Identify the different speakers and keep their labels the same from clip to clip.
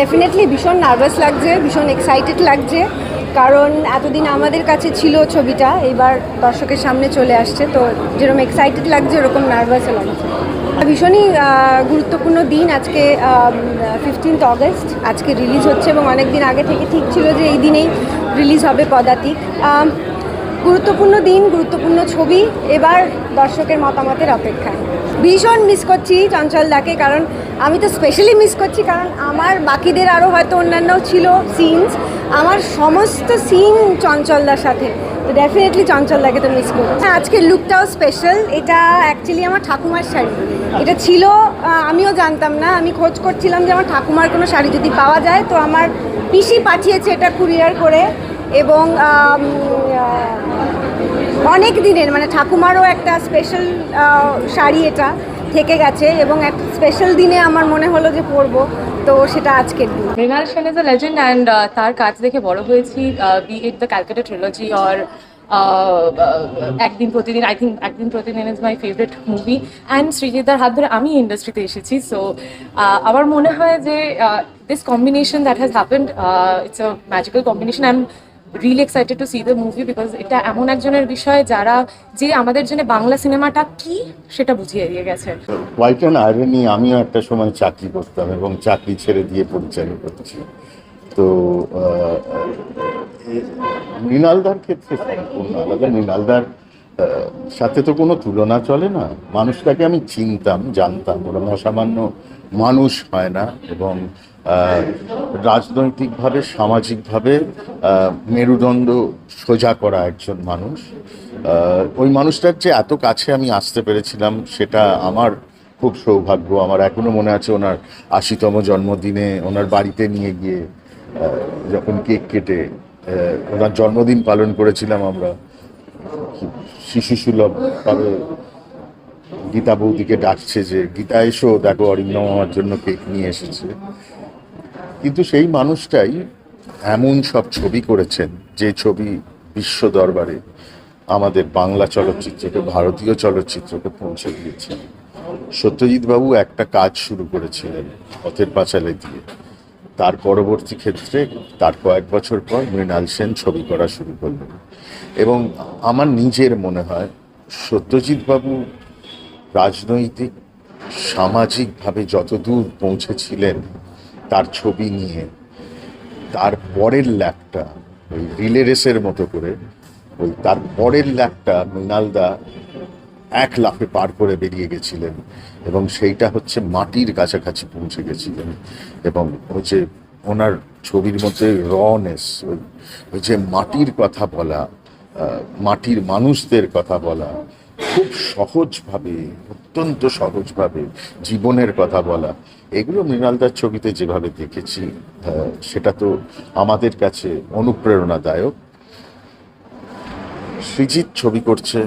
Speaker 1: Definitely ভীষণ nervous লাগছে, ভীষণ এক্সাইটেড লাগছে, কারণ এতদিন আমাদের কাছে ছিল ছবিটা, এবার দর্শকের সামনে চলে আসছে, তো যেরকম এক্সাইটেড লাগছে, ওরকম নার্ভাসও লাগছে ভীষণই গুরুত্বপূর্ণ দিন আজকে ফিফটিন্থ অগস্ট আজকে রিলিজ হচ্ছে এবং অনেক দিন আগে থেকে ঠিক ছিল যে এই দিনেই রিলিজ হবে পদাতিক। গুরুত্বপূর্ণ দিন, গুরুত্বপূর্ণ ছবি, এবার দর্শকের মতামতের অপেক্ষায়। ভীষণ মিস করছি চঞ্চল দাকে কারণ আমি তো স্পেশালি মিস করছি কারণ আমার বাকিদের আরও হয়তো অন্যান্য ছিল সিনস আমার সমস্ত সিন চঞ্চলদার সাথে। তো ডেফিনেটলি চঞ্চলদাকে তো মিস করছি। হ্যাঁ, আজকের লুকটাও স্পেশাল এটা অ্যাকচুয়ালি আমার ঠাকুমার শাড়ি। এটা ছিল আমিও জানতাম না। আমি খোঁজ করছিলাম যে আমার ঠাকুমার কোনো শাড়ি যদি পাওয়া যায়। তো আমার পিসি পাঠিয়েছে এটা কুরিয়ার করে এবং অনেক দিনের মানে ঠাকুমারও একটা স্পেশাল শাড়ি এটা থেকে গেছে এবং এক স্পেশাল দিনে আমার মনে হলো যে পরবো, তো সেটা আজকের দিন।
Speaker 2: Mrinal Sen is a legend and তার কাজ দেখে বড় হয়েছি be it the Calcutta trilogy or Ekdin Pratidin I think Ekdin Pratidin is my favourite movie and সৃজিতার হাত ধরে আমি ইন্ডাস্ট্রিতে এসেছি সো আমার মনে হয় যে this combination that has happened it's a magical combination I really excited to see the movie because এটা এমন একজনের বিষয় যারা যে আমাদের জন্য বাংলা সিনেমাটা কি সেটা বুঝিয়ে দিয়ে গেছে।
Speaker 3: হোয়াইট অ্যান্ড আয়রনি আমিও একটা সময় চাকরি করতাম এবং চাকরি ছেড়ে দিয়ে পরিচালনা করছি। তো মৃণালদার ক্ষেত্রে সম্পূর্ণ আলাদা, মৃণালদার সাথে তো কোনো তুলনা চলে না। মানুষটাকে আমি চিনতাম, জানতাম। ওরকম অসামান্য মানুষ হয় না এবং রাজনৈতিকভাবে, সামাজিকভাবে মেরুদণ্ড সোজা করা একজন মানুষ। ওই মানুষটার যে এত কাছে আমি আসতে পেরেছিলাম, সেটা আমার খুব সৌভাগ্য। আমার এখনও মনে আছে ওনার আশিতম জন্মদিনে, ওনার বাড়িতে নিয়ে গিয়ে যখন কেক কেটে ওনার জন্মদিন পালন করেছিলাম আমরা। শিশু সুলভ ভাবে গীতা বৌদিকে ডাকছে যে, গীতা, এসো, দেখো, অরিন্দম আমার জন্য কেক নিয়ে এসেছে। কিন্তু সেই মানুষটাই এমন সব ছবি করেছেন, যে ছবি বিশ্ব দরবারে আমাদের বাংলা চলচ্চিত্রকে, ভারতীয় চলচ্চিত্রকে পৌঁছে দিয়েছেন সত্যজিৎ বাবু একটা কাজ শুরু করেছিলেন পথের পাঁচালে দিয়ে। তার পরবর্তী ক্ষেত্রে, তার কয়েক বছর পর মৃণাল সেন ছবি করা শুরু করলেন। এবং আমার নিজের মনে হয়, সত্যজিৎ বাবু রাজনৈতিক, সামাজিকভাবে যতদূর পৌঁছেছিলেন তার ছবি নিয়ে, তার পরের ল্যাপটা, ওই রিলে রেসের মতো করে, ওই তার পরের ল্যাপটা মৃণালদা এক লাফে পার করে বেরিয়ে গেছিলেন এবং সেইটা হচ্ছে মাটির কাছাকাছি পৌঁছে গেছিলেন এবং ওই যে ওনার ছবির মধ্যে রনেস ওই যে মাটির কথা বলা মাটির মানুষদের কথা বলা খুব সহজভাবে, অত্যন্ত সহজভাবে জীবনের কথা বলা। এগুলো মৃণালদার ছবিতে যেভাবে দেখেছি সেটা তো আমাদের কাছে অনুপ্রেরণাদায়ক। সৃজিৎ ছবি করছে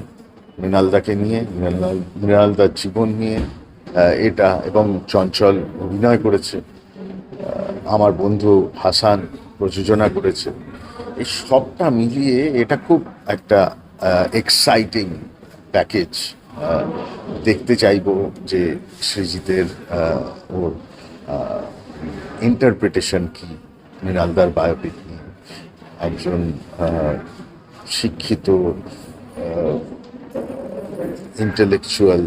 Speaker 3: মৃণালদাকে নিয়ে, মৃণাল, মৃণালদার জীবন নিয়ে এটা এবং চঞ্চল অভিনয় করেছে। আমার বন্ধু হাসান প্রযোজনা করেছে। এই সবটা মিলিয়ে এটা খুব একটা এক্সাইটিং প্যাকেজ দেখতে চাইব যে সৃজিতের ওর ইন্টারপ্রিটেশন কি মৃণালদার বায়োপিক নিয়ে একজন শিক্ষিত ইন্টেলেকচুয়াল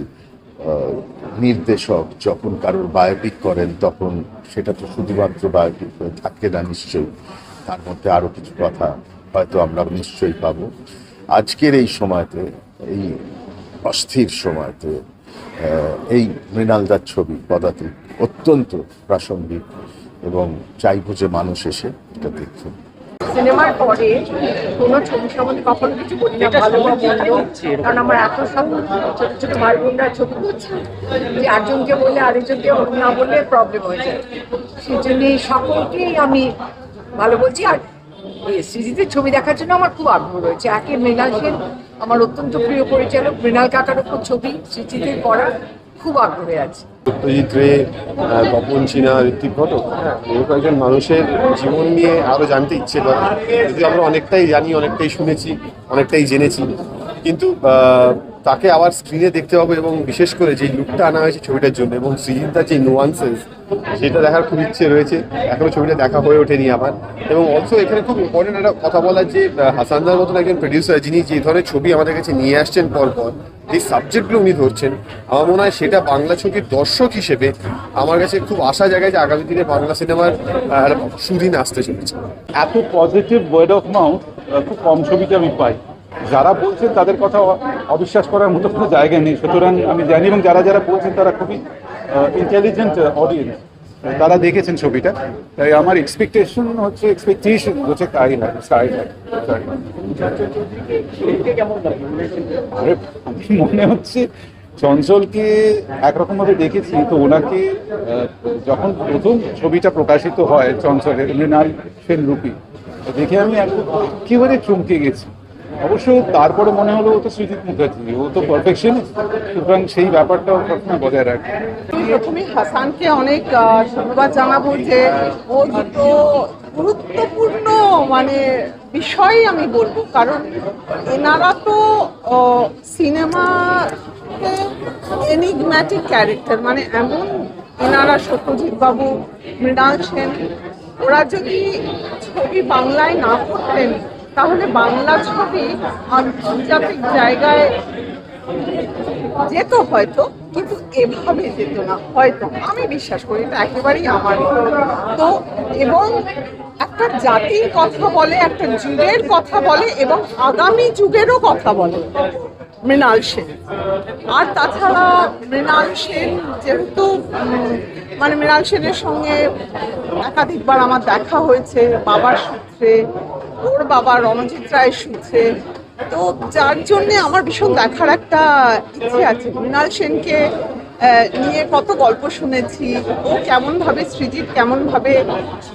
Speaker 3: নির্দেশক যখন কারোর বায়োপিক করেন তখন সেটা তো শুধুমাত্র বায়োপিক হয়ে থাকে না নিশ্চয়ই। তার মধ্যে আরও কিছু কথা হয়তো আমরা নিশ্চয়ই পাবো। আজকের এই সময়তে এই অস্থির সময়তে আহ, এই মৃণালদার ছবি পদাতিক অত্যন্ত প্রাসঙ্গিক এবং চাইব যে মানুষ এসে এটা দেখুন
Speaker 4: সিনেমার পরে কোনো ছবি সম্বন্ধে কখনো কিছু বলি না ভালো বা কারণ আমার এত সব ছোট ছোট ভাই বোনরা ছবি করছে যে একজনকে বললে আরেকজনকে না বললে প্রবলেম হয়ে যায়। সেই জন্যে সকলকেই আমি ভালো বলছি। আর সৃজিতের ছবি দেখার জন্য আমার খুব আগ্রহ রয়েছে। একে মৃণাল সেন আমার অত্যন্ত প্রিয় পরিচালক মৃণাল কাকার উপর ছবি, স্মৃতিতে করা খুব আগ্রহে আছে।
Speaker 5: সত্যজিৎ রে তপন সিনহা, ঋত্বিক ঘটক এরকম কয়েকজন মানুষের জীবন নিয়ে আরও জানতে ইচ্ছে করে। যদি আমরা অনেকটাই জানি, অনেকটাই শুনেছি, অনেকটাই জেনেছি। কিন্তু তাকে আবার স্ক্রিনে দেখতে পাবো এবং বিশেষ করে যে লুকটা আনা হয়েছে ছবিটার জন্য এবং সৃজিতার যে নোয়ান্সেস সেটা দেখার খুব ইচ্ছে রয়েছে। এখনও ছবিটা দেখা হয়ে ওঠেনি আমার এবং অলসো এখানে খুব ইম্পর্টেন্ট একটা কথা বলার যে হাসানদার মতন একজন প্রডিউসার যিনি যে ধরনের ছবি আমাদের কাছে নিয়ে আসছেন পরপর এই সাবজেক্টগুলো উনি ধরছেন, আমার মনে হয় সেটা বাংলা ছবির দর্শক হিসেবে আমার কাছে খুব আশা জায়গায় যে আগামী দিনে বাংলা সিনেমার সুদিন আসতে চলেছে।
Speaker 6: এত পজিটিভ ওয়ার্ড অফ মাউথ খুব কম ছবিতে আমি পাই। যারা বলছেন তাদের কথা অবিশ্বাস করার মতো কোনো জায়গা নেই। সুতরাং আমি জানি এবং যারা যারা বলছেন তারা খুবই ইন্টেলিজেন্ট অডিয়েন্স তারা দেখেছেন ছবিটা। তাই আমার এক্সপেকটেশন হচ্ছে এক্সপেকটেশন হচ্ছে তাই হয় তাই হয়। আরে মনে হচ্ছে চঞ্চলকে একরকম ভাবে দেখেছি, তো ওনাকে যখন প্রথম ছবিটা প্রকাশিত হয় চঞ্চলের মৃণাল সেন রূপী দেখে আমি একেবারে চমকে গেছি। অবশ্য তারপরে মনে হলো ও তো সৃজিত মুখার্জি, ও তো পারফেকশন সুতরাং সেই ব্যাপারটাও সবসময় বজায় রাখে।
Speaker 4: আমি প্রথমে হাসানকে অনেক ধন্যবাদ জানাব যে ও দুটো গুরুত্বপূর্ণ মানে বিষয় আমি বলব। কারণ এনারা তো সিনেমা এনিগম্যাটিক ক্যারেক্টার মানে এমন এনারা সত্যজিৎ বাবু মৃণাল সেন, ওরা যদি ছবি বাংলায় না করতেন তাহলে বাংলা ছবি আন্তর্জাতিক জায়গায় যেত হয়তো, কিন্তু এভাবে যেত না, হয়তো। আমি বিশ্বাস করি এটা একেবারেই আমার। তো এবং একটা জাতির কথা বলে, একটা যুগের কথা বলে এবং আগামী যুগেরও কথা বলে মৃণাল সেন। আর তাছাড়া মৃণাল সেন যেহেতু মানে মৃণাল সেনের সঙ্গে একাধিকবার আমার দেখা হয়েছে, বাবার সূত্রে ওর বাবা রণজিৎ রায়ের সূত্রে তো যার জন্যে আমার ভীষণ দেখার একটা ইচ্ছে আছে। মৃণাল সেনকে নিয়ে কত গল্প শুনেছি ও কেমন ভাবে সৃজিত কেমন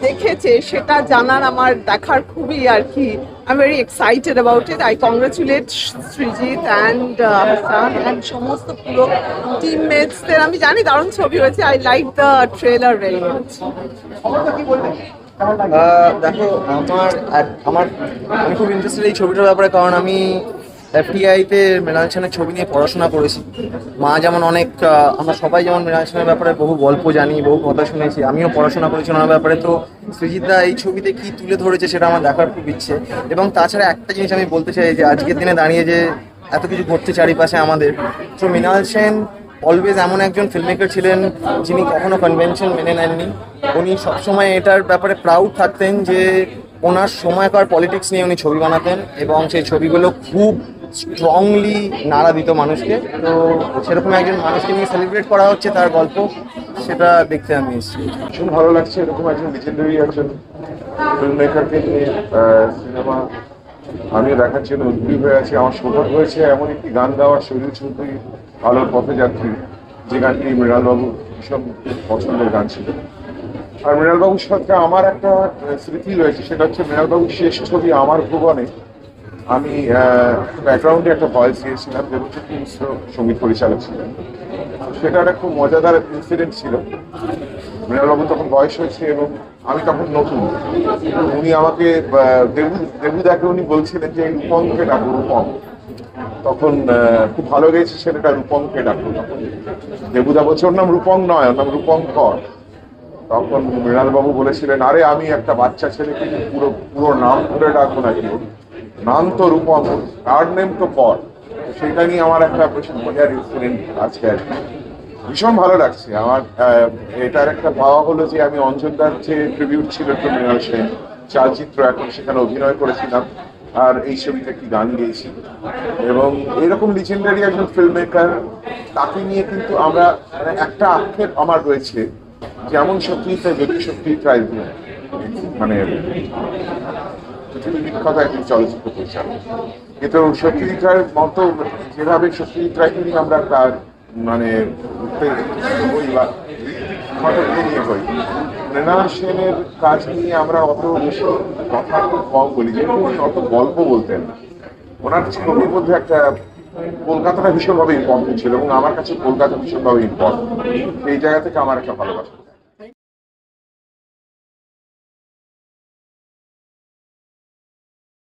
Speaker 4: দেখেছে সেটা জানার আমার দেখার খুবই আর কি I very excited about it I congratulate Srijit and Hasan and সমস্ত পুরো টিমমেটসদের আমি জানি দারুণ ছবি হয়েছে। I like the trailer very
Speaker 7: ah, দেখো, আমার আমার, আমি খুব ইন্টারেস্টেড এই ছবিটার ব্যাপারে, কারণ আমি এফটিআইতে মৃণাল সেনের ছবি নিয়ে পড়াশোনা করেছি। মা যেমন অনেক আমরা সবাই যেমন মৃণাল সেনের ব্যাপারে বহু গল্প জানি, বহু কথা শুনেছি, আমিও পড়াশোনা করেছি ওনার ব্যাপারে। তো সৃজিতদা এই ছবিতে কি তুলে ধরেছে সেটা আমার দেখার খুব ইচ্ছে। এবং তাছাড়া একটা জিনিস আমি বলতে চাই যে, আজকের দিনে দাঁড়িয়ে যে এত কিছু ঘটছে চারিপাশে আমাদের, তো মৃণাল সেন অলওয়েজ এমন একজন ফিল্মমেকার ছিলেন যিনি কখনো কনভেনশন মেনে নেননি। উনি সবসময় এটার ব্যাপারে প্রাউড থাকতেন যে ওনার সময়কার পলিটিক্স নিয়ে উনি ছবি বানাতেন এবং সেই ছবিগুলো খুব স্ট্রংলি নাড়া দিত মানুষকে। তো সেরকম একজন মানুষকে নিয়ে সেলিব্রেট করা হচ্ছে তার গল্প, সেটা দেখতে আমি এসেছি।
Speaker 8: ভীষণ ভালো লাগছে এরকম একজন লিজেন্ডারি একজন ফিল্ম মেকারকে নিয়ে সিনেমা আমিও দেখার জন্য উদ্গ্রীব হয়ে আছি, আমার সৌভাগ্য হয়েছে। এমন একটি গান গাওয়ার শরীর চৌধুরী আলোর পথযাত্রী, যে গানটি মৃণালবাবু ভীষণ পছন্দের গান ছিল। আর মৃণালবাবুর সাথে আমার একটা স্মৃতি রয়েছে, সেটা হচ্ছে মৃণালবাবুর শেষ ছবি আমার ভুবনে। আমি ব্যাকগ্রাউন্ডে একটা ভয়েস দিয়েছিলাম দেবজ্যোতি মিশ্র সংগীত পরিচালক ছিলেন। সেটা একটা খুব মজাদার ইনসিডেন্ট ছিল। মৃণালবাবু তখন বয়স হয়েছে এবং আমি তখন নতুন। উনি আমাকে দেবু দেবুদাকে উনি বলছিলেন যে, রূপমকে ডাকো, রূপম। তখন খুব ভালো গেছে ছেলেটা, রূপমকে ডাকো। দেবুদা বলছে, ওর নাম রূপম নয়, ওর নাম রূপঙ্কর তখন মৃণালবাবু বলেছিলেন, আরে, আমি একটা বাচ্চা ছেলেকে পুরো পুরো নাম ধরে ডাকবো নাকি? ওর? নাম তো রূপম কার নেম তো কর। সেটা নিয়ে আমার একটা প্রচুর মজার ইনসিডেন্ট আজকে আর কি। ভীষণ ভালো লাগছে। আমার এটার একটা পাওয়া হলো যে আমি অঞ্জনদার যে ট্রিবিউট ছিল মৃণাল সেন চালচিত্র এখন সেখানে অভিনয় করেছিলাম। আর এই ছবিতে একটি গান গেয়েছি। এবং এরকম লিজেন্ডারি একজন ফিল্ম মেকার তাকে নিয়ে কিন্তু আমরা মানে একটা আক্ষেপ আমার রয়েছে যেমন সত্যি তাই যদি সত্যি ট্রাই মানে বিখ্যাত একজন চলচ্চিত্র পরিচালক। কিন্তু সত্যজিৎ রায়ের মতো যেভাবে সত্যজিৎ নিয়ে আমরা তার মানে বই বা ঘটককে নিয়ে বই। মৃণাল সেনের কাজ নিয়ে আমরা অত বেশি কথা কম বলি যেহেতু উনি অত গল্প বলতেন ওনার ছবির মধ্যে একটা কলকাতাটা ভীষণভাবে ইম্পর্টেন্ট ছিল, এবং আমার কাছে কলকাতা ভীষণভাবে ইম্পর্টেন্ট এই জায়গা থেকে আমার একটা ভালোবাসা।